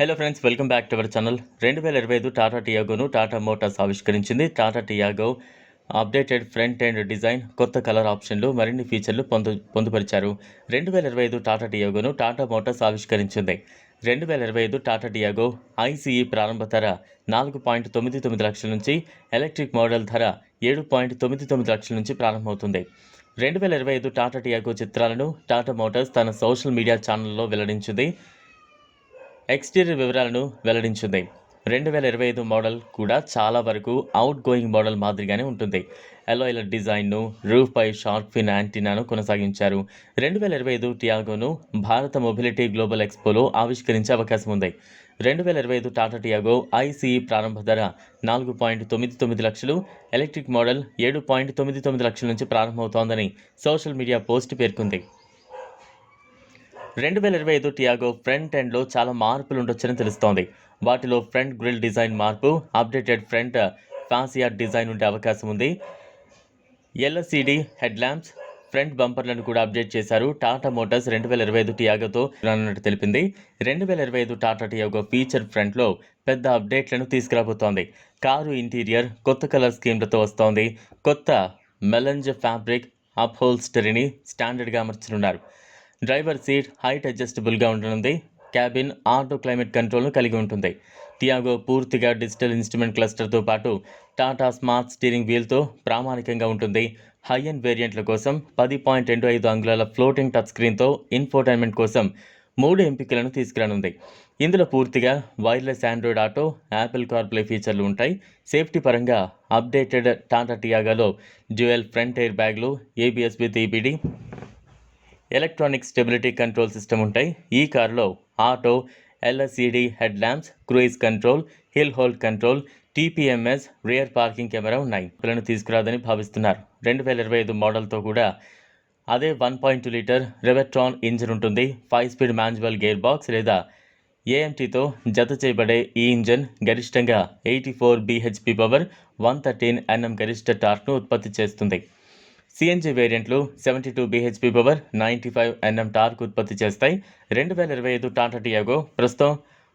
Hello friends welcome back to our channel రెండు వేల ఇరవై ఐదు టాటా టియాగోను Tata Motors ఆవిష్కరించింది. Tata Tiago updated front and design కొత్త కలర్ ఆప్షన్లు మరిన్ని ఫీచర్లు పొందు పొందుపరిచారు. రెండు వేల ఇరవై ఐదు టాటా టియాగోను టాటా మోటార్స్ ఆవిష్కరించింది. రెండు వేల ఇరవై ఐదు టాటా టియాగో ఐసీఈ ప్రారంభ ధర నాలుగు పాయింట్ తొమ్మిది తొమ్మిది లక్షల నుంచి ఎలక్ట్రిక్ మోడల్ ధర ఏడు పాయింట్ తొమ్మిది తొమ్మిది లక్షల నుంచి ప్రారంభమవుతుంది. రెండు వేల ఇరవై ఐదు టాటా టియాగో చిత్రాలను టాటా మోటార్స్ తన సోషల్ మీడియా ఛానల్లో వెల్లడించింది. ఎక్స్టీరియర్ వివరాలను వెల్లడించింది. రెండు వేల ఇరవై ఐదు మోడల్ కూడా చాలా వరకు అవుట్ గోయింగ్ మోడల్ మాదిరిగానే ఉంటుంది. ఎలాయిల డిజైన్ను రూఫ్పై షార్క్ ఫిన్ యాంటీనాను కొనసాగించారు. రెండు వేల ఇరవై ఐదు టియాగోను భారత మొబిలిటీ గ్లోబల్ ఎక్స్పోలో ఆవిష్కరించే అవకాశం ఉంది. రెండు వేల ఇరవై ఐదు టాటా టియాగో ఐసీఈ ప్రారంభ ధర నాలుగు పాయింట్ తొమ్మిది తొమ్మిది లక్షలు ఎలక్ట్రిక్ మోడల్ ఏడు పాయింట్ తొమ్మిది తొమ్మిది లక్షల నుంచి ప్రారంభమవుతోందని సోషల్ మీడియా పోస్ట్ పేర్కొంది. రెండు వేల ఇరవై ఐదు టియాగో ఫ్రంట్ ఎండ్లో చాలా మార్పులు ఉండొచ్చని తెలుస్తోంది. వాటిలో ఫ్రంట్ గ్రిల్ డిజైన్ మార్పు అప్డేటెడ్ ఫ్రంట్ ఫాసియా డిజైన్ ఉండే అవకాశం ఉంది. ఎల్ఎస్ఈడి హెడ్ ల్యాంప్స్ ఫ్రంట్ బంపర్లను కూడా అప్డేట్ చేశారు. టాటా మోటార్స్ రెండు వేల ఇరవై ఐదు టియాగోతో రానున్నట్టు తెలిపింది. రెండు వేల ఇరవై ఐదు టాటా టియాగో ఫీచర్ ఫ్రంట్లో పెద్ద అప్డేట్లను తీసుకురాబోతోంది. కారు ఇంటీరియర్ కొత్త కలర్ స్కీమ్లతో వస్తోంది. కొత్త మెలంజ్ ఫ్యాబ్రిక్ అప్హోల్స్టరీని స్టాండర్డ్గా అమర్చనున్నారు. డ్రైవర్ సీట్ హైట్ అడ్జస్టబుల్గా ఉండనుంది. క్యాబిన్ ఆటో క్లైమేట్ కంట్రోల్ను కలిగి ఉంటుంది. టియాగో పూర్తిగా డిజిటల్ ఇన్స్ట్రుమెంట్ క్లస్టర్తో పాటు టాటా స్మార్ట్ స్టీరింగ్ వీల్తో ప్రామాణికంగా ఉంటుంది. హై అండ్ వేరియంట్ల కోసం పది పాయింట్ రెండు ఐదు అంగుళాల ఫ్లోటింగ్ టచ్ స్క్రీన్తో ఇన్ఫోటైన్మెంట్ కోసం మూడు ఎంపికలను తీసుకురానుంది. ఇందులో పూర్తిగా wireless Android Auto Apple CarPlay ఫీచర్లు ఉంటాయి. సేఫ్టీ పరంగా అప్డేటెడ్ టాటా టియాగాలో డ్యూయల్ ఫ్రంట్ ఎయిర్ బ్యాగ్లు ABS with EBD electronic stability control system ఉంటాయి. ఈ కారులో auto LED head lamps cruise control hill hold control TPMS rear parking camera ఉన్నాయి. పిల్లలను తీసుకురాదని భావిస్తున్నారు. రెండు వేల ఇరవై ఐదు మోడల్తో కూడా అదే one point two litre Revotron engine ఉంటుంది. Five speed manual gear box లేదా ఏఎంటీతో జత చేయబడే ఈ ఇంజన్ గరిష్టంగా eighty four BHP power one thirteen NM గరిష్ట టార్క్ను ఉత్పత్తి చేస్తుంది. CNG variants seventy two BHP power ninety five NM torque ఉత్పత్తి చేస్తాయి. రెండు వేల ఇరవై ఐదు టాటా టియాగో ప్రస్తుతం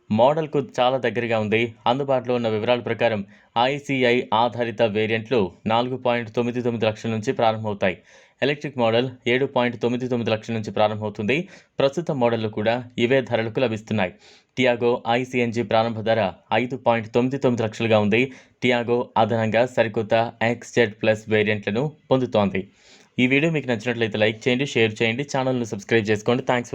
మోడల్కు చాలా దగ్గరగా ఉంది. అందుబాటులో ఉన్న వివరాల ప్రకారం ఐసీఐ ఆధారిత వేరియంట్లు నాలుగు పాయింట్ తొమ్మిది తొమ్మిది లక్షల నుంచి ప్రారంభమవుతాయి. ఎలక్ట్రిక్ మోడల్ ఏడు పాయింట్ తొమ్మిది తొమ్మిది లక్షల నుంచి ప్రారంభమవుతుంది. ప్రస్తుత మోడళ్ళు కూడా ఇవే ధరలకు లభిస్తున్నాయి. టియాగో ఐసీఎన్జీ ప్రారంభ ధర ఐదు పాయింట్ తొమ్మిది తొమ్మిది లక్షలుగా ఉంది. టియాగో అదనంగా సరికొత్త ఎక్స్జెడ్ ప్లస్ వేరియంట్లను పొందుతోంది. ఈ వీడియో మీకు నచ్చినట్లయితే లైక్ చేయండి షేర్ చేయండి ఛానల్ను సబ్స్క్రైబ్ చేసుకోండి. థ్యాంక్స్